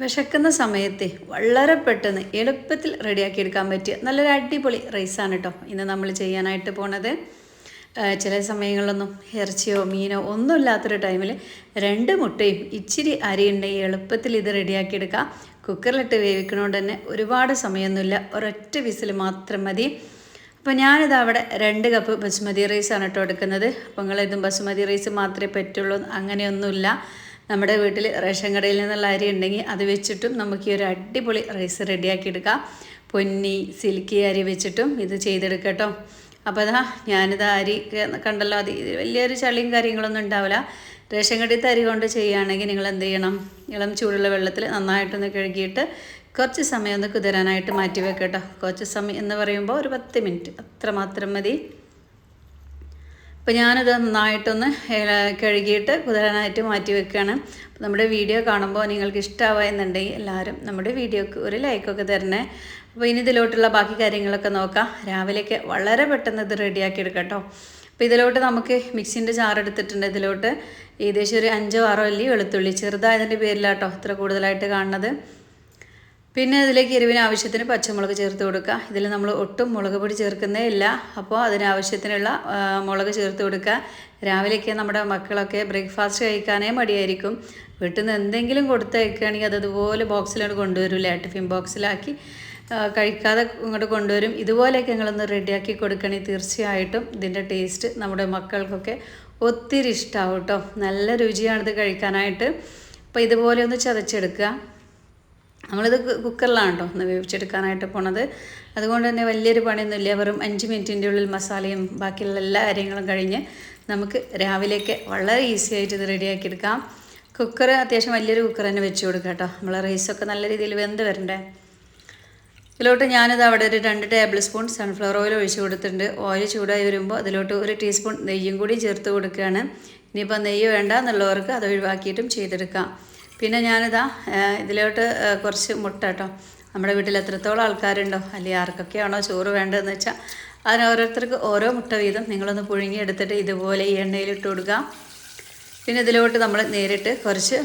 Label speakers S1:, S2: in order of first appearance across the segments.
S1: വിശക്കുന്ന സമയത്തെ വളരെ പെട്ടെന്ന് എളുപ്പത്തിൽ റെഡിയാക്കി എടുക്കാൻ പറ്റിയ നല്ലൊരു അടിപൊളി റൈസാണ് കേട്ടോ ഇന്ന് നമ്മൾ ചെയ്യാനായിട്ട് പോണത് ചില സമയങ്ങളിലൊന്നും ഇറച്ചിയോ മീനോ ഒന്നും ഇല്ലാത്തൊരു ടൈമിൽ രണ്ട് മുട്ടയും ഇച്ചിരി അരിയുണ്ടെങ്കിൽ എളുപ്പത്തിൽ ഇത് റെഡിയാക്കിയെടുക്കാം കുക്കറിലിട്ട് വേവിക്കണോണ്ട് തന്നെ ഒരുപാട് സമയമൊന്നുമില്ല ഒരൊറ്റ വിസിൽ മാത്രം മതി അപ്പോൾ ഞാനിത് അവിടെ രണ്ട് കപ്പ് ബസുമതി റൈസാണ് കേട്ടോ എടുക്കുന്നത് അപ്പോൾ നിങ്ങളിതും ബസുമതി റൈസ് മാത്രമേ പറ്റുള്ളൂ അങ്ങനെയൊന്നുമില്ല നമ്മുടെ വീട്ടിൽ റേഷൻ കടയിൽ നിന്നുള്ള അരി ഉണ്ടെങ്കിൽ അത് വെച്ചിട്ടും നമുക്ക് ഈ ഒരു അടിപൊളി റൈസ് റെഡിയാക്കി എടുക്കാം പൊന്നി സിൽക്കി അരി വെച്ചിട്ടും ഇത് ചെയ്തെടുക്കട്ടോ അപ്പോൾ അതാ ഞാനിത് അരി കണ്ടല്ലോ അത് വലിയൊരു ചളിയും കാര്യങ്ങളൊന്നും ഉണ്ടാവില്ല റേഷൻ കടയിൽ അരി കൊണ്ട് ചെയ്യുകയാണെങ്കിൽ നിങ്ങൾ എന്ത് ചെയ്യണം ഇളം ചൂടുള്ള വെള്ളത്തിൽ നന്നായിട്ടൊന്ന് കഴുകിയിട്ട് കുറച്ച് സമയം ഒന്ന് കുതിരാനായിട്ട് മാറ്റി വെക്കട്ടോ കുറച്ച് സമയം എന്ന് പറയുമ്പോൾ ഒരു പത്ത് മിനിറ്റ് അത്ര മാത്രം മതി അപ്പോൾ ഞാനത് നന്നായിട്ടൊന്ന് കഴുകിയിട്ട് കുതിരാനായിട്ട് മാറ്റി വെക്കുകയാണ് നമ്മുടെ വീഡിയോ കാണുമ്പോൾ നിങ്ങൾക്ക് ഇഷ്ടമാവുന്നുണ്ടെങ്കിൽ എല്ലാവരും നമ്മുടെ വീഡിയോക്ക് ഒരു ലൈക്കൊക്കെ തരണേ അപ്പോൾ ഇനി ഇതിലോട്ടുള്ള ബാക്കി കാര്യങ്ങളൊക്കെ നോക്കാം രാവിലെയൊക്കെ വളരെ പെട്ടെന്ന് ഇത് റെഡിയാക്കി എടുക്കാം അപ്പോൾ ഇതിലോട്ട് നമുക്ക് മിക്സിൻ്റെ എടുത്തിട്ടുണ്ട് ഇതിലോട്ട് ഏകദേശം ഒരു അഞ്ചോ ആറോ അല്ലി വെളുത്തുള്ളി ചെറുതായതിൻ്റെ പേരിലാട്ടോ ഇത്ര കൂടുതലായിട്ട് കാണുന്നത് പിന്നെ ഇതിലേക്ക് എരിവിന് ആവശ്യത്തിന് പച്ചമുളക് ചേർത്ത് കൊടുക്കുക ഇതിൽ നമ്മൾ ഒട്ടും മുളക് പൊടി ചേർക്കുന്നേ ഇല്ല അപ്പോൾ അതിനാവശ്യത്തിനുള്ള മുളക് ചേർത്ത് കൊടുക്കുക രാവിലെയൊക്കെ നമ്മുടെ മക്കളൊക്കെ ബ്രേക്ക്ഫാസ്റ്റ് കഴിക്കാനേ മടിയായിരിക്കും വീട്ടിൽ നിന്ന് എന്തെങ്കിലും കൊടുത്തയക്കുകയാണെങ്കിൽ അതതുപോലെ ബോക്സിലോട്ട് കൊണ്ടുവരില്ല ടിഫിൻ ബോക്സിലാക്കി കഴിക്കാതെ ഇങ്ങോട്ട് കൊണ്ടുവരും ഇതുപോലെയൊക്കെ നിങ്ങളൊന്ന് റെഡിയാക്കി കൊടുക്കണേ തീർച്ചയായിട്ടും ഇതിൻ്റെ ടേസ്റ്റ് നമ്മുടെ മക്കൾക്കൊക്കെ ഒത്തിരി ഇഷ്ടമാവും കേട്ടോ നല്ല രുചിയാണിത് കഴിക്കാനായിട്ട് അപ്പോൾ ഇതുപോലെ ഒന്ന് ചതച്ചെടുക്കുക നമ്മളിത് കുക്കറിലാണ് കേട്ടോ ഒന്ന് വേവിച്ചെടുക്കാനായിട്ട് പോണത് അതുകൊണ്ട് തന്നെ വലിയൊരു പണിയൊന്നുമില്ല വെറും അഞ്ച് മിനിറ്റിൻ്റെ ഉള്ളിൽ മസാലയും ബാക്കിയുള്ള എല്ലാ കാര്യങ്ങളും കഴിഞ്ഞ് നമുക്ക് രാവിലേക്ക് വളരെ ഈസി ആയിട്ട് ഇത് റെഡിയാക്കിയെടുക്കാം കുക്കർ അത്യാവശ്യം വലിയൊരു കുക്കർ തന്നെ വെച്ച് കൊടുക്കുക കേട്ടോ നമ്മൾ റൈസൊക്കെ നല്ല രീതിയിൽ വെന്ത് വരണ്ടേ ഇതിലോട്ട് ഞാനിത് അവിടെ ഒരു രണ്ട് ടേബിൾ സ്പൂൺ സൺഫ്ലവർ ഓയിൽ ഒഴിച്ച് കൊടുത്തിട്ടുണ്ട് ഓയിൽ ചൂടായി വരുമ്പോൾ അതിലോട്ട് ഒരു ടീസ്പൂൺ നെയ്യും കൂടി ചേർത്ത് കൊടുക്കുകയാണ് ഇനിയിപ്പോൾ നെയ്യ് വേണ്ട എന്നുള്ളവർക്ക് അത് ഒഴിവാക്കിയിട്ടും ചെയ്തെടുക്കാം പിന്നെ ഞാനിതാ ഇതിലോട്ട് കുറച്ച് മുട്ട കേട്ടോ നമ്മുടെ വീട്ടിൽ എത്രത്തോളം ആൾക്കാരുണ്ടോ അല്ലെങ്കിൽ ആർക്കൊക്കെയാണോ ചോറ് വേണ്ടതെന്ന് വെച്ചാൽ അതിന് ഓരോരുത്തർക്ക് ഓരോ മുട്ട വീതം നിങ്ങളൊന്ന് പുഴുങ്ങി എടുത്തിട്ട് ഇതുപോലെ ഈ എണ്ണയിലിട്ട് കൊടുക്കുക പിന്നെ ഇതിലോട്ട് നമ്മൾ നേരിട്ട് കുറച്ച്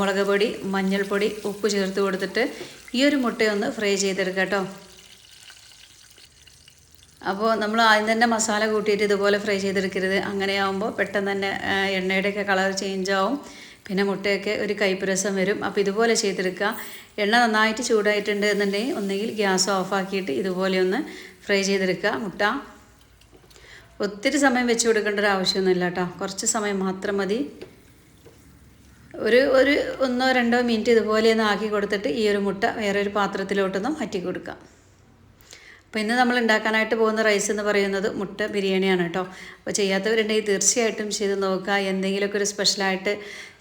S1: മുളക് പൊടി മഞ്ഞൾപ്പൊടി ഉപ്പ് ചേർത്ത് കൊടുത്തിട്ട് ഈ ഒരു മുട്ടയൊന്ന് ഫ്രൈ ചെയ്തെടുക്കുക കേട്ടോ അപ്പോൾ നമ്മൾ ആദ്യം തന്നെ മസാല കൂട്ടിയിട്ട് ഇതുപോലെ ഫ്രൈ ചെയ്തെടുക്കരുത് അങ്ങനെയാവുമ്പോൾ പെട്ടെന്ന് തന്നെ എണ്ണയുടെയൊക്കെ കളർ ചേഞ്ച് ആവും പിന്നെ മുട്ടയൊക്കെ ഒരു കൈപ്പുരസം വരും അപ്പോൾ ഇതുപോലെ ചെയ്തെടുക്കുക എണ്ണ നന്നായിട്ട് ചൂടായിട്ടുണ്ട് എന്നുണ്ടെങ്കിൽ ഒന്നുകിൽ ഗ്യാസ് ഓഫാക്കിയിട്ട് ഇതുപോലെ ഒന്ന് ഫ്രൈ ചെയ്തെടുക്കുക മുട്ട ഒത്തിരി സമയം വെച്ച് കൊടുക്കേണ്ട ഒരു ആവശ്യമൊന്നുമില്ല കേട്ടോ കുറച്ച് സമയം മാത്രം മതി ഒരു ഒരു ഒന്നോ രണ്ടോ മിനിറ്റ് ഇതുപോലെ ഒന്ന് ആക്കി കൊടുത്തിട്ട് ഈ ഒരു മുട്ട വേറെ ഒരു പാത്രത്തിലോട്ടൊന്ന് മാറ്റി കൊടുക്കാം അപ്പോൾ ഇന്ന് നമ്മൾ ഉണ്ടാക്കാനായിട്ട് പോകുന്ന റൈസ് എന്ന് പറയുന്നത് മുട്ട ബിരിയാണിയാണ് കേട്ടോ അപ്പോൾ ചെയ്യാത്തവരുണ്ടെങ്കിൽ തീർച്ചയായിട്ടും ചെയ്ത് നോക്കുക എന്തെങ്കിലുമൊക്കെ ഒരു സ്പെഷ്യലായിട്ട്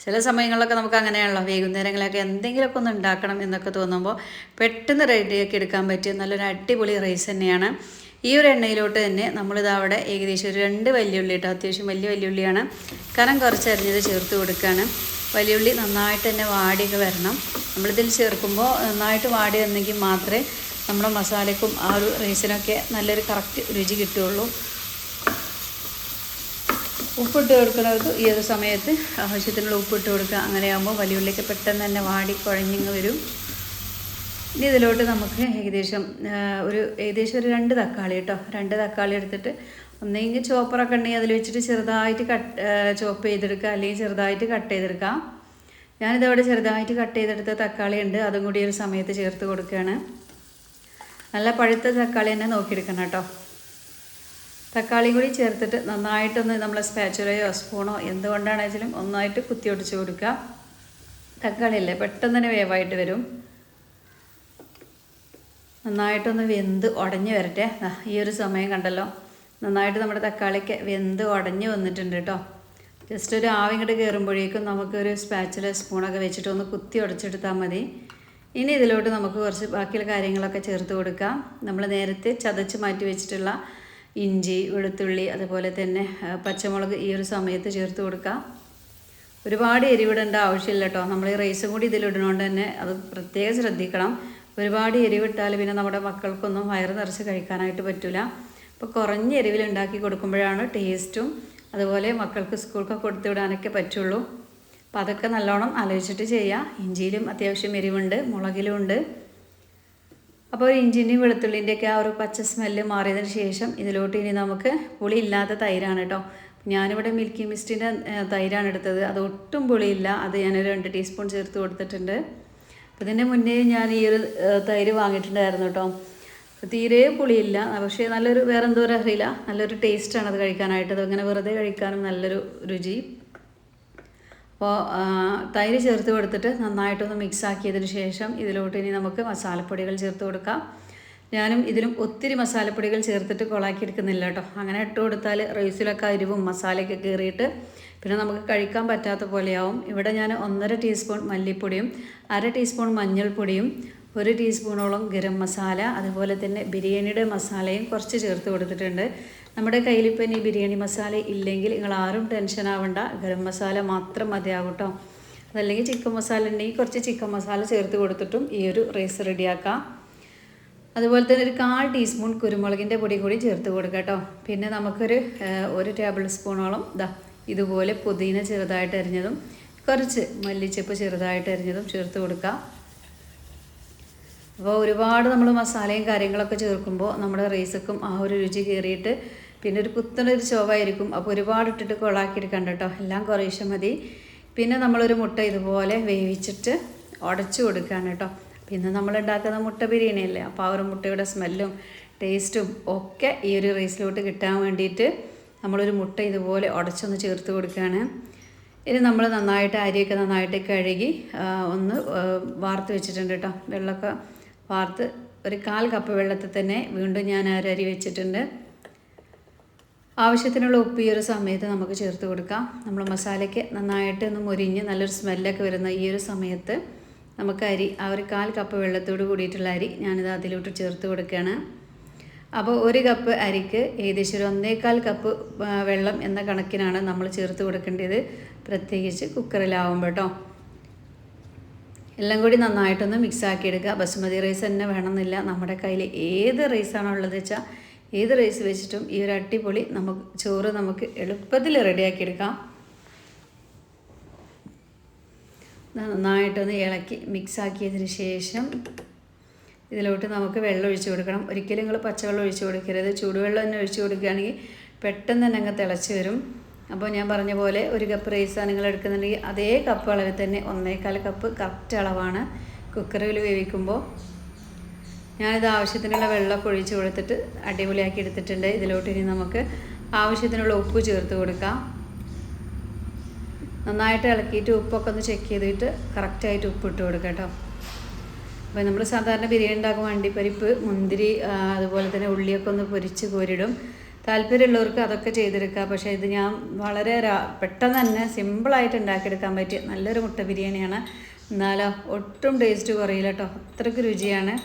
S1: ചില സമയങ്ങളിലൊക്കെ നമുക്ക് അങ്ങനെയാണല്ലോ വൈകുന്നേരങ്ങളൊക്കെ എന്തെങ്കിലുമൊക്കെ ഒന്ന് ഉണ്ടാക്കണം എന്നൊക്കെ തോന്നുമ്പോൾ പെട്ടെന്ന് റെഡിയാക്കി എടുക്കാൻ പറ്റിയ നല്ലൊരു അടിപൊളി റൈസ് തന്നെയാണ് ഈ ഒരു എണ്ണയിലോട്ട് തന്നെ നമ്മളിത് അവിടെ ഏകദേശം ഒരു രണ്ട് വലിയുള്ളി കേട്ടോ അത്യാവശ്യം വലിയ വലിയുള്ളിയാണ് കനം കുറച്ച് ചേർത്ത് കൊടുക്കുകയാണ് വലിയുള്ളി നന്നായിട്ട് തന്നെ വാടിയൊക്കെ വരണം നമ്മളിതിൽ ചേർക്കുമ്പോൾ നന്നായിട്ട് വാടി വന്നെങ്കിൽ മാത്രമേ നമ്മുടെ മസാലയ്ക്കും ആ ഒരു റൈസിനൊക്കെ നല്ലൊരു കറക്റ്റ് രുചി കിട്ടുകയുള്ളൂ ഉപ്പിട്ട് കൊടുക്കുന്നത് ഈ ഒരു സമയത്ത് ആവശ്യത്തിനുള്ള ഉപ്പിട്ട് കൊടുക്കുക അങ്ങനെയാകുമ്പോൾ വലിയുള്ളിലേക്ക് പെട്ടെന്ന് തന്നെ വാടി കുഴഞ്ഞിങ്ങ് വരും ഇനി ഇതിലോട്ട് നമുക്ക് ഏകദേശം ഒരു ഏകദേശം ഒരു രണ്ട് തക്കാളി കേട്ടോ രണ്ട് തക്കാളി എടുത്തിട്ട് ഒന്നെങ്കിൽ ചോപ്പറൊക്കെ ഉണ്ടെങ്കിൽ അതിൽ വെച്ചിട്ട് ചെറുതായിട്ട് കട്ട് ചോപ്പ് ചെയ്തെടുക്കുക അല്ലെങ്കിൽ ചെറുതായിട്ട് കട്ട് ചെയ്തെടുക്കുക ഞാനിതവിടെ ചെറുതായിട്ട് കട്ട് ചെയ്തെടുത്ത തക്കാളി ഉണ്ട് അതും കൂടി ഒരു സമയത്ത് ചേർത്ത് കൊടുക്കുകയാണ് നല്ല പഴുത്ത തക്കാളി തന്നെ നോക്കിയെടുക്കണം കേട്ടോ തക്കാളി കൂടി ചേർത്തിട്ട് നന്നായിട്ടൊന്ന് നമ്മൾ സ്പാച്ചുലയോ സ്പൂണോ എന്തുകൊണ്ടാണെങ്കിലും ഒന്നായിട്ട് കുത്തി ഒടിച്ചു കൊടുക്കുക അല്ലേ പെട്ടെന്ന് തന്നെ വേവായിട്ട് വരും നന്നായിട്ടൊന്ന് വെന്ത് ഉടഞ്ഞു വരട്ടെ ഈ ഒരു സമയം കണ്ടല്ലോ നന്നായിട്ട് നമ്മുടെ തക്കാളിക്ക് വെന്ത് ഉടഞ്ഞു വന്നിട്ടുണ്ട് കേട്ടോ ജസ്റ്റ് ഒരു ആവിങ്ങോട്ട് കയറുമ്പോഴേക്കും നമുക്കൊരു സ്പാച്ചില സ്പൂണൊക്കെ വെച്ചിട്ട് ഒന്ന് കുത്തി ഉടച്ചെടുത്താൽ മതി ഇനി ഇതിലോട്ട് നമുക്ക് കുറച്ച് ബാക്കിയുള്ള കാര്യങ്ങളൊക്കെ ചേർത്ത് കൊടുക്കാം നമ്മൾ നേരത്തെ ചതച്ച് മാറ്റി വെച്ചിട്ടുള്ള ഇഞ്ചി വെളുത്തുള്ളി അതുപോലെ തന്നെ പച്ചമുളക് ഈ ഒരു സമയത്ത് ചേർത്ത് കൊടുക്കാം ഒരുപാട് എരിവിടേണ്ട ആവശ്യമില്ല കേട്ടോ നമ്മൾ ഈ റൈസും കൂടി ഇതിലിടുന്നതുകൊണ്ട് തന്നെ അത് പ്രത്യേകം ശ്രദ്ധിക്കണം ഒരുപാട് എരിവിട്ടാൽ പിന്നെ നമ്മുടെ മക്കൾക്കൊന്നും വയറ് നിറച്ച് കഴിക്കാനായിട്ട് പറ്റില്ല അപ്പോൾ കുറഞ്ഞ എരിവിലുണ്ടാക്കി കൊടുക്കുമ്പോഴാണ് ടേസ്റ്റും അതുപോലെ മക്കൾക്ക് സ്കൂൾക്കൊക്കെ കൊടുത്തു വിടാനൊക്കെ പറ്റുള്ളൂ അപ്പോൾ അതൊക്കെ നല്ലോണം ആലോചിച്ചിട്ട് ചെയ്യുക ഇഞ്ചിയിലും അത്യാവശ്യം എരിവുണ്ട് മുളകിലും ഉണ്ട് അപ്പോൾ ഇഞ്ചിൻ്റെയും വെളുത്തുള്ളിൻ്റെയൊക്കെ ആ ഒരു പച്ച സ്മെല്ല് മാറിയതിന് ശേഷം ഇതിലോട്ട് ഇനി നമുക്ക് പുളി ഇല്ലാത്ത തൈരാണ് കേട്ടോ ഞാനിവിടെ മിൽക്കി മിസ്റ്റിൻ്റെ തൈരാണ് എടുത്തത് അത് ഒട്ടും പുളിയില്ല അത് ഞാനൊരു രണ്ട് ടീസ്പൂൺ ചേർത്ത് കൊടുത്തിട്ടുണ്ട് അപ്പോൾ ഇതിൻ്റെ മുന്നേ ഞാൻ ഈ ഒരു തൈര് വാങ്ങിയിട്ടുണ്ടായിരുന്നു കേട്ടോ തീരെ പുളിയില്ല പക്ഷേ നല്ലൊരു വേറെന്തോ ഒരു അറിയില്ല നല്ലൊരു ടേസ്റ്റാണ് അത് കഴിക്കാനായിട്ട് അതങ്ങനെ വെറുതെ കഴിക്കാനും നല്ലൊരു രുചി അപ്പോൾ തൈര് ചേർത്ത് കൊടുത്തിട്ട് നന്നായിട്ടൊന്ന് മിക്സ് ആക്കിയതിന് ശേഷം ഇതിലോട്ട് ഇനി നമുക്ക് മസാലപ്പൊടികൾ ചേർത്ത് കൊടുക്കാം ഞാനും ഇതിലും ഒത്തിരി മസാലപ്പൊടികൾ ചേർത്തിട്ട് കൊളാക്കി എടുക്കുന്നില്ല കേട്ടോ അങ്ങനെ ഇട്ട് കൊടുത്താൽ റൈസിലൊക്കെ അരിവും മസാലയൊക്കെ കീറിയിട്ട് പിന്നെ നമുക്ക് കഴിക്കാൻ പറ്റാത്ത പോലെയാവും ഇവിടെ ഞാൻ ഒന്നര ടീസ്പൂൺ മല്ലിപ്പൊടിയും അര ടീസ്പൂൺ മഞ്ഞൾപ്പൊടിയും ഒരു ടീസ്പൂണോളം ഗരം മസാല അതുപോലെ തന്നെ ബിരിയാണിയുടെ മസാലയും കുറച്ച് ചേർത്ത് കൊടുത്തിട്ടുണ്ട് നമ്മുടെ കയ്യിലിപ്പോൾ ഈ ബിരിയാണി മസാല ഇല്ലെങ്കിൽ നിങ്ങൾ ആരും ടെൻഷൻ ആവണ്ട ഗരം മസാല മാത്രം മതിയാകും കേട്ടോ അതല്ലെങ്കിൽ ചിക്കൻ മസാല ഉണ്ടെങ്കിൽ കുറച്ച് ചിക്കൻ മസാല ചേർത്ത് കൊടുത്തിട്ടും ഈ ഒരു റൈസ് റെഡിയാക്കാം അതുപോലെ തന്നെ ഒരു കാൽ ടീസ്പൂൺ കുരുമുളകിൻ്റെ പൊടി കൂടി ചേർത്ത് കൊടുക്കുക കേട്ടോ പിന്നെ നമുക്കൊരു ഒരു ടേബിൾ സ്പൂണോളം ഇതാ ഇതുപോലെ പുതിന ചെറുതായിട്ട് അരിഞ്ഞതും കുറച്ച് മല്ലിച്ചപ്പ് ചെറുതായിട്ട് അരിഞ്ഞതും ചേർത്ത് കൊടുക്കുക അപ്പോൾ ഒരുപാട് നമ്മൾ മസാലയും കാര്യങ്ങളൊക്കെ ചേർക്കുമ്പോൾ നമ്മുടെ റൈസക്കും ആ ഒരു രുചി കയറിയിട്ട് പിന്നെ ഒരു കുത്തനൊരു ചോവായിരിക്കും അപ്പോൾ ഒരുപാട് ഇട്ടിട്ട് കൊളാക്കിയെടുക്കണ്ട കേട്ടോ എല്ലാം കുറേശ്ശെ മതി പിന്നെ നമ്മളൊരു മുട്ട ഇതുപോലെ വേവിച്ചിട്ട് ഉടച്ചു കൊടുക്കുകയാണ് കേട്ടോ പിന്നെ നമ്മൾ ഉണ്ടാക്കുന്ന മുട്ട ബിരിയാണി അല്ലേ അപ്പോൾ ആ ഒരു മുട്ടയുടെ സ്മെല്ലും ടേസ്റ്റും ഒക്കെ ഈ ഒരു റൈസിലോട്ട് കിട്ടാൻ വേണ്ടിയിട്ട് നമ്മളൊരു മുട്ട ഇതുപോലെ ഉടച്ചൊന്ന് ചേർത്ത് കൊടുക്കുകയാണ് ഇനി നമ്മൾ നന്നായിട്ട് അരിയൊക്കെ നന്നായിട്ട് കഴുകി ഒന്ന് വാർത്ത് വെച്ചിട്ടുണ്ട് കേട്ടോ വെള്ളമൊക്കെ വാർത്ത് ഒരു കാൽ കപ്പ് വെള്ളത്തിൽ തന്നെ വീണ്ടും ഞാൻ ആ അരി വെച്ചിട്ടുണ്ട് ആവശ്യത്തിനുള്ള ഉപ്പ് ഈ ഒരു സമയത്ത് നമുക്ക് ചേർത്ത് കൊടുക്കാം നമ്മൾ മസാലയ്ക്ക് നന്നായിട്ട് ഒന്ന് മുരിഞ്ഞ് നല്ലൊരു സ്മെല്ലൊക്കെ വരുന്ന ഈ ഒരു സമയത്ത് നമുക്ക് അരി ആ ഒരു കാൽ കപ്പ് വെള്ളത്തോട് കൂടിയിട്ടുള്ള അരി ഞാനിത് അതിലോട്ട് ചേർത്ത് കൊടുക്കുകയാണ് അപ്പോൾ ഒരു കപ്പ് അരിക്ക് ഏകദേശം ഒരു ഒന്നേകാൽ കപ്പ് വെള്ളം എന്ന കണക്കിനാണ് നമ്മൾ ചേർത്ത് കൊടുക്കേണ്ടത് പ്രത്യേകിച്ച് കുക്കറിലാവുമ്പോൾ കേട്ടോ എല്ലാം കൂടി നന്നായിട്ടൊന്ന് മിക്സാക്കി എടുക്കുക ബസുമതി റൈസ് തന്നെ വേണമെന്നില്ല നമ്മുടെ കയ്യിൽ ഏത് റൈസാണോ ഉള്ളത് വെച്ചാൽ ഏത് റൈസ് വെച്ചിട്ടും ഈ ഒരു അടിപൊളി നമുക്ക് ചോറ് നമുക്ക് എളുപ്പത്തിൽ റെഡിയാക്കി എടുക്കാം നന്നായിട്ടൊന്ന് ഇളക്കി മിക്സാക്കിയതിന് ശേഷം ഇതിലോട്ട് നമുക്ക് വെള്ളം ഒഴിച്ചു കൊടുക്കണം ഒരിക്കലും നിങ്ങൾ പച്ചവെള്ളം ഒഴിച്ചു കൊടുക്കരുത് ചൂടുവെള്ളം തന്നെ ഒഴിച്ചു കൊടുക്കുകയാണെങ്കിൽ പെട്ടെന്ന് തന്നെ അങ്ങ് തിളച്ച് വരും അപ്പോൾ ഞാൻ പറഞ്ഞ പോലെ ഒരു കപ്പ് റൈസാണ് നിങ്ങൾ എടുക്കുന്നുണ്ടെങ്കിൽ അതേ കപ്പ് അളവിൽ തന്നെ ഒന്നേകാൽ കപ്പ് കറക്റ്റ് അളവാണ് കുക്കറിൽ വേവിക്കുമ്പോൾ ഞാനിത് ആവശ്യത്തിനുള്ള വെള്ളമൊക്കെ ഒഴിച്ച് കൊടുത്തിട്ട് അടിപൊളിയാക്കി എടുത്തിട്ടുണ്ട് ഇതിലോട്ട് ഇനി നമുക്ക് ആവശ്യത്തിനുള്ള ഉപ്പ് ചേർത്ത് കൊടുക്കാം നന്നായിട്ട് ഇളക്കിയിട്ട് ഉപ്പൊക്കെ ഒന്ന് ചെക്ക് ചെയ്തിട്ട് കറക്റ്റായിട്ട് ഉപ്പ് ഇട്ട് കൊടുക്കാം കേട്ടോ അപ്പോൾ നമ്മൾ സാധാരണ ബിരിയാണി ഉണ്ടാക്കുമ്പോൾ അണ്ടിപ്പരിപ്പ് മുന്തിരി അതുപോലെ തന്നെ ഉള്ളിയൊക്കെ ഒന്ന് പൊരിച്ച് കോരിടും താല്പര്യമുള്ളവർക്ക് അതൊക്കെ ചെയ്തെടുക്കുക പക്ഷേ ഇത് ഞാൻ വളരെ പെട്ടെന്ന് തന്നെ സിമ്പിളായിട്ട് ഉണ്ടാക്കിയെടുക്കാൻ പറ്റിയ നല്ലൊരു മുട്ട ബിരിയാണിയാണ് എന്നാലോ ഒട്ടും ടേസ്റ്റ് കുറയില്ല കേട്ടോ അത്രയ്ക്ക് രുചിയാണ്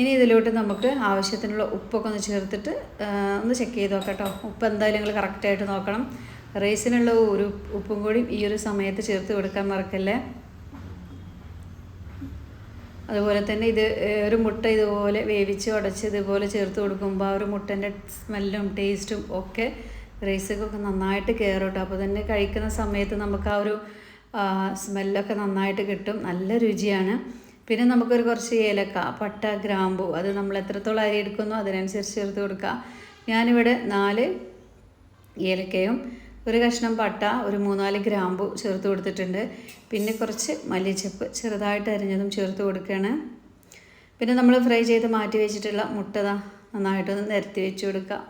S1: ഇനി ഇതിലോട്ട് നമുക്ക് ആവശ്യത്തിനുള്ള ഉപ്പൊക്കെ ഒന്ന് ചേർത്തിട്ട് ഒന്ന് ചെക്ക് ചെയ്ത് നോക്കാം ഉപ്പ് എന്തായാലും നിങ്ങൾ കറക്റ്റായിട്ട് നോക്കണം റൈസിനുള്ള ഒരു ഉപ്പും കൂടി ഈ ഒരു സമയത്ത് ചേർത്ത് കൊടുക്കാൻ മറക്കല്ലേ അതുപോലെ തന്നെ ഇത് ഒരു മുട്ട ഇതുപോലെ വേവിച്ച് ഉടച്ച് ഇതുപോലെ ചേർത്ത് കൊടുക്കുമ്പോൾ ആ ഒരു മുട്ടൻ്റെ സ്മെല്ലും ടേസ്റ്റും ഒക്കെ റൈസൊക്കെ നന്നായിട്ട് കെയർ കേട്ടോ അപ്പോൾ തന്നെ കഴിക്കുന്ന സമയത്ത് നമുക്ക് ആ ഒരു സ്മെല്ലൊക്കെ നന്നായിട്ട് കിട്ടും നല്ല രുചിയാണ് പിന്നെ നമുക്കൊരു കുറച്ച് ഏലക്ക പട്ട ഗ്രാമ്പു അത് നമ്മൾ എത്രത്തോളം അരി എടുക്കുന്നു അതിനനുസരിച്ച് ചേർത്ത് കൊടുക്കുക ഞാനിവിടെ നാല് ഏലക്കയും ഒരു കഷ്ണം പട്ട ഒരു മൂന്നാല് ഗ്രാമ്പു ചേർത്ത് കൊടുത്തിട്ടുണ്ട് പിന്നെ കുറച്ച് മല്ലിച്ചപ്പ് ചെറുതായിട്ട് അരിഞ്ഞതും ചേർത്ത് കൊടുക്കുകയാണ് പിന്നെ നമ്മൾ ഫ്രൈ ചെയ്ത് മാറ്റി വെച്ചിട്ടുള്ള മുട്ടത നന്നായിട്ടൊന്ന് നിരത്തി വെച്ച് കൊടുക്കുക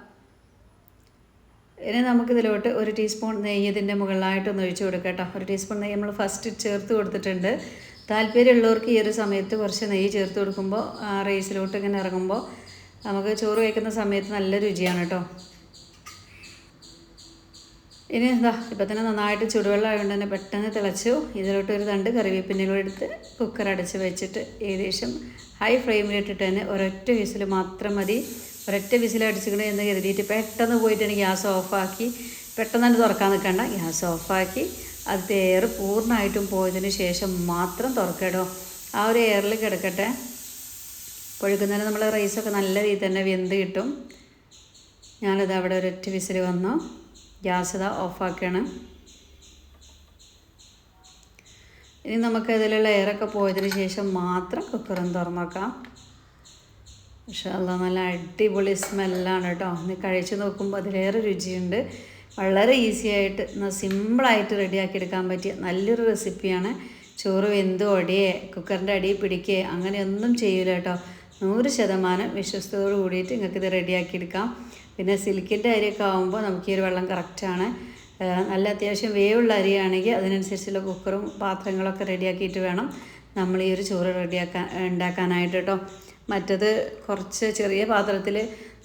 S1: ഇനി നമുക്കിതിലോട്ട് ഒരു ടീസ്പൂൺ നെയ്യ് ഇതിൻ്റെ മുകളിലായിട്ടൊന്ന് ഒഴിച്ച് കൊടുക്കാം കേട്ടോ ഒരു ടീസ്പൂൺ നെയ്യ് നമ്മൾ ഫസ്റ്റ് ചേർത്ത് കൊടുത്തിട്ടുണ്ട് താല്പര്യമുള്ളവർക്ക് ഈ ഒരു സമയത്ത് കുറച്ച് നെയ്യ് ചേർത്ത് കൊടുക്കുമ്പോൾ ആ റൈസിലോട്ട് ഇങ്ങനെ ഇറങ്ങുമ്പോൾ നമുക്ക് ചോറ് കഴിക്കുന്ന സമയത്ത് നല്ല രുചിയാണ് കേട്ടോ ഇനി എന്താ ഇപ്പം തന്നെ നന്നായിട്ട് ചുടുവെള്ളം ആയതുകൊണ്ട് തന്നെ പെട്ടെന്ന് തിളച്ചു ഇതിലോട്ട് ഒരു തണ്ട് കറിവേപ്പിൻ്റെ എടുത്ത് കുക്കർ അടച്ച് വെച്ചിട്ട് ഏകദേശം ഹൈ ഫ്ലെയിമിലിട്ടിട്ട് തന്നെ ഒരൊറ്റ വിസിൽ മാത്രം മതി ഒരൊറ്റ വിസിൽ അടിച്ചിട്ട് എന്ന് കരുതിയിട്ട് പെട്ടെന്ന് പോയിട്ട് എനിക്ക് ഗ്യാസ് ഓഫാക്കി പെട്ടെന്ന് തന്നെ തുറക്കാൻ നിൽക്കണ്ട ഗ്യാസ് ഓഫാക്കി അത് എയർ പൂർണ്ണമായിട്ടും പോയതിന് ശേഷം മാത്രം തുറക്കടോ ആ ഒരു എയറിൽ കിടക്കട്ടെ പൊഴുക്കുന്നതിന് നമ്മൾ റൈസൊക്കെ നല്ല രീതിയിൽ തന്നെ വെന്ത് കിട്ടും ഞാനത് അവിടെ ഒരൊറ്റ വിസിൽ വന്നു ഗ്യാസ് ഇതാ ഓഫാക്കുകയാണ് ഇനി നമുക്ക് ഇതിലുള്ള എയറൊക്കെ പോയതിന് ശേഷം മാത്രം കുക്കറും തുറന്നേക്കാം പക്ഷേ അല്ല നല്ല അടിപൊളി സ്മെല്ലാണ് കേട്ടോ ഒന്ന് കഴിച്ച് നോക്കുമ്പോൾ അതിലേറെ രുചിയുണ്ട് വളരെ ഈസി ആയിട്ട് സിമ്പിളായിട്ട് റെഡിയാക്കിയെടുക്കാൻ പറ്റിയ നല്ലൊരു റെസിപ്പിയാണ് ചോറ് വെന്തോ അടിയേ കുക്കറിൻ്റെ അടിയിൽ പിടിക്കേ അങ്ങനെയൊന്നും ചെയ്യില്ല കേട്ടോ നൂറ് ശതമാനം വിശ്വസ്തയോട് കൂടിയിട്ട് നിങ്ങൾക്കിത് റെഡിയാക്കിയെടുക്കാം പിന്നെ സിൽക്കിൻ്റെ അരിയൊക്കെ ആകുമ്പോൾ നമുക്ക് ഈ ഒരു വെള്ളം കറക്റ്റാണ് നല്ല അത്യാവശ്യം വേവുള്ള അരിയാണെങ്കിൽ അതിനനുസരിച്ചുള്ള കുക്കറും പാത്രങ്ങളൊക്കെ റെഡിയാക്കിയിട്ട് വേണം നമ്മൾ ഈ ഒരു ചോറ് റെഡിയാക്കാൻ ഉണ്ടാക്കാനായിട്ട് കേട്ടോ മറ്റത് കുറച്ച് ചെറിയ പാത്രത്തിൽ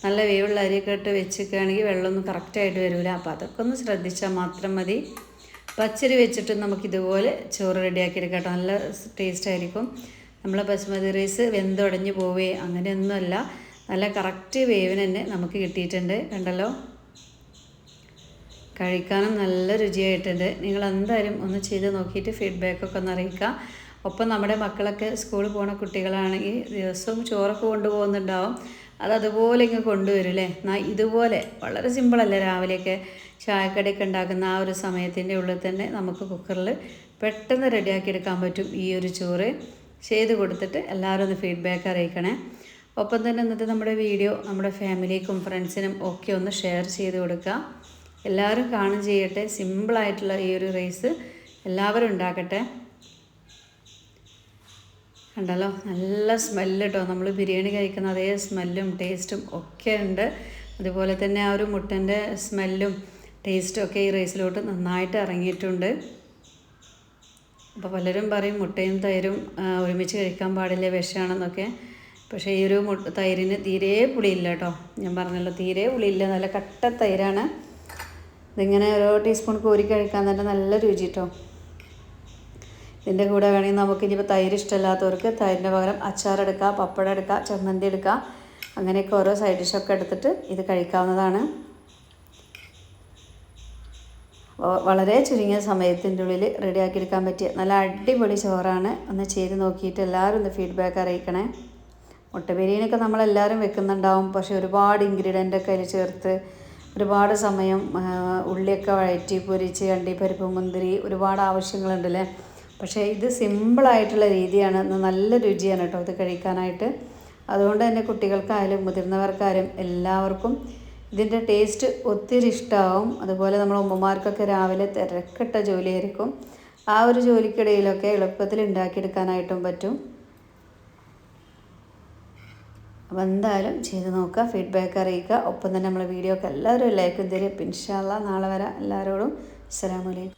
S1: നല്ല വേവുള്ള അരിയൊക്കെ ഇട്ട് വെച്ചിരിക്കുകയാണെങ്കിൽ വെള്ളമൊന്നും കറക്റ്റായിട്ട് വരില്ല അപ്പോൾ അതൊക്കെ ഒന്ന് ശ്രദ്ധിച്ചാൽ മാത്രം മതി പച്ചരി വെച്ചിട്ട് നമുക്കിതുപോലെ ചോറ് റെഡിയാക്കിയെടുക്കാം കേട്ടോ നല്ല ടേസ്റ്റ് ആയിരിക്കും നമ്മളെ ബസ്മതി റൈസ് വെന്തുടഞ്ഞ് പോവേ അങ്ങനെയൊന്നുമല്ല നല്ല കറക്റ്റ് വേവിന് തന്നെ നമുക്ക് കിട്ടിയിട്ടുണ്ട് കണ്ടല്ലോ കഴിക്കാനും നല്ല രുചിയായിട്ടുണ്ട് നിങ്ങൾ എന്തായാലും ഒന്ന് ചെയ്ത് നോക്കിയിട്ട് ഫീഡ്ബാക്കൊക്കെ ഒന്ന് അറിയിക്കുക ഒപ്പം നമ്മുടെ മക്കളൊക്കെ സ്കൂളിൽ പോകുന്ന കുട്ടികളാണെങ്കിൽ ദിവസവും ചോറൊക്കെ കൊണ്ടുപോകുന്നുണ്ടാവും അത് അതുപോലെ ഇങ്ങ് കൊണ്ടുവരും അല്ലേ ഇതുപോലെ വളരെ സിമ്പിളല്ലേ രാവിലെയൊക്കെ ചായക്കടയൊക്കെ ഉണ്ടാക്കുന്ന ആ ഒരു സമയത്തിൻ്റെ ഉള്ളിൽ തന്നെ നമുക്ക് കുക്കറിൽ പെട്ടെന്ന് റെഡിയാക്കിയെടുക്കാൻ പറ്റും ഈ ഒരു ചോറ് ചെയ്ത് കൊടുത്തിട്ട് എല്ലാവരും ഒന്ന് ഫീഡ്ബാക്ക് അറിയിക്കണേ ഒപ്പം തന്നെ ഇന്നത്തെ നമ്മുടെ വീഡിയോ നമ്മുടെ ഫാമിലിക്കും ഫ്രണ്ട്സിനും ഒക്കെ ഒന്ന് ഷെയർ ചെയ്ത് കൊടുക്കുക എല്ലാവരും കാണും ചെയ്യട്ടെ സിമ്പിളായിട്ടുള്ള ഈ ഒരു റൈസ് എല്ലാവരും ഉണ്ടാക്കട്ടെ ഉണ്ടല്ലോ നല്ല സ്മെല്ല് കേട്ടോ നമ്മൾ ബിരിയാണി കഴിക്കുന്ന അതേ സ്മെല്ലും ടേസ്റ്റും ഒക്കെ ഉണ്ട് അതുപോലെ തന്നെ ആ ഒരു മുട്ടൻ്റെ സ്മെല്ലും ടേസ്റ്റും ഒക്കെ ഈ റൈസിലോട്ട് നന്നായിട്ട് ഇറങ്ങിയിട്ടുണ്ട് അപ്പോൾ പലരും പറയും മുട്ടയും തൈരും ഒരുമിച്ച് കഴിക്കാൻ പാടില്ല വിഷമാണെന്നൊക്കെ പക്ഷേ ഈ ഒരു മുട്ട തൈരിന് തീരെ പുളിയില്ല കേട്ടോ ഞാൻ പറഞ്ഞല്ലോ തീരെ പുളിയില്ല നല്ല കട്ട തൈരാണ് ഇതിങ്ങനെ ഓരോ ടീസ്പൂൺ കോരി കഴിക്കാൻ തന്നെ നല്ല രുചി കേട്ടോ ഇതിൻ്റെ കൂടെ വേണമെങ്കിൽ നമുക്ക് ഇനിയിപ്പോൾ തൈര് ഇഷ്ടമില്ലാത്തവർക്ക് തൈരിൻ്റെ പകരം അച്ചാറെടുക്കാം പപ്പടം എടുക്കാം ചമ്മന്തി എടുക്കാം അങ്ങനെയൊക്കെ ഓരോ സൈഡ് ഡിഷൊക്കെ എടുത്തിട്ട് ഇത് കഴിക്കാവുന്നതാണ് വളരെ ചുരുങ്ങിയ സമയത്തിൻ്റെ ഉള്ളിൽ ആക്കിയെടുക്കാൻ പറ്റിയ നല്ല അടിപൊളി ചോറാണ് ഒന്ന് ചെയ്ത് നോക്കിയിട്ട് എല്ലാവരും ഒന്ന് ഫീഡ്ബാക്ക് അറിയിക്കണേ മുട്ട ബിരിയാണിയൊക്കെ നമ്മളെല്ലാവരും വെക്കുന്നുണ്ടാവും പക്ഷേ ഒരുപാട് ഇൻഗ്രീഡിയൻ്റ് ഒക്കെ അതിൽ ചേർത്ത് ഒരുപാട് സമയം ഉള്ളിയൊക്കെ വഴറ്റി പൊരിച്ച് പരിപ്പ് മുന്തിരി ഒരുപാട് ആവശ്യങ്ങളുണ്ടല്ലേ പക്ഷേ ഇത് സിമ്പിളായിട്ടുള്ള രീതിയാണ് നല്ല രുചിയാണ് കേട്ടോ ഇത് കഴിക്കാനായിട്ട് അതുകൊണ്ട് തന്നെ കുട്ടികൾക്കായാലും മുതിർന്നവർക്കായാലും എല്ലാവർക്കും ഇതിൻ്റെ ടേസ്റ്റ് ഒത്തിരി ഇഷ്ടമാവും അതുപോലെ നമ്മൾ ഉമ്മമാർക്കൊക്കെ രാവിലെ തിരക്കിട്ട ജോലിയായിരിക്കും ആ ഒരു ജോലിക്കിടയിലൊക്കെ എളുപ്പത്തിൽ ഉണ്ടാക്കിയെടുക്കാനായിട്ടും പറ്റും അപ്പോൾ എന്തായാലും ചെയ്ത് നോക്കുക ഫീഡ്ബാക്ക് അറിയിക്കുക ഒപ്പം തന്നെ നമ്മളെ വീഡിയോക്ക് എല്ലാവരും ലൈക്കും തരും പിൻഷാല്ല നാളെ വരാം എല്ലാവരോടും വലൈക്കും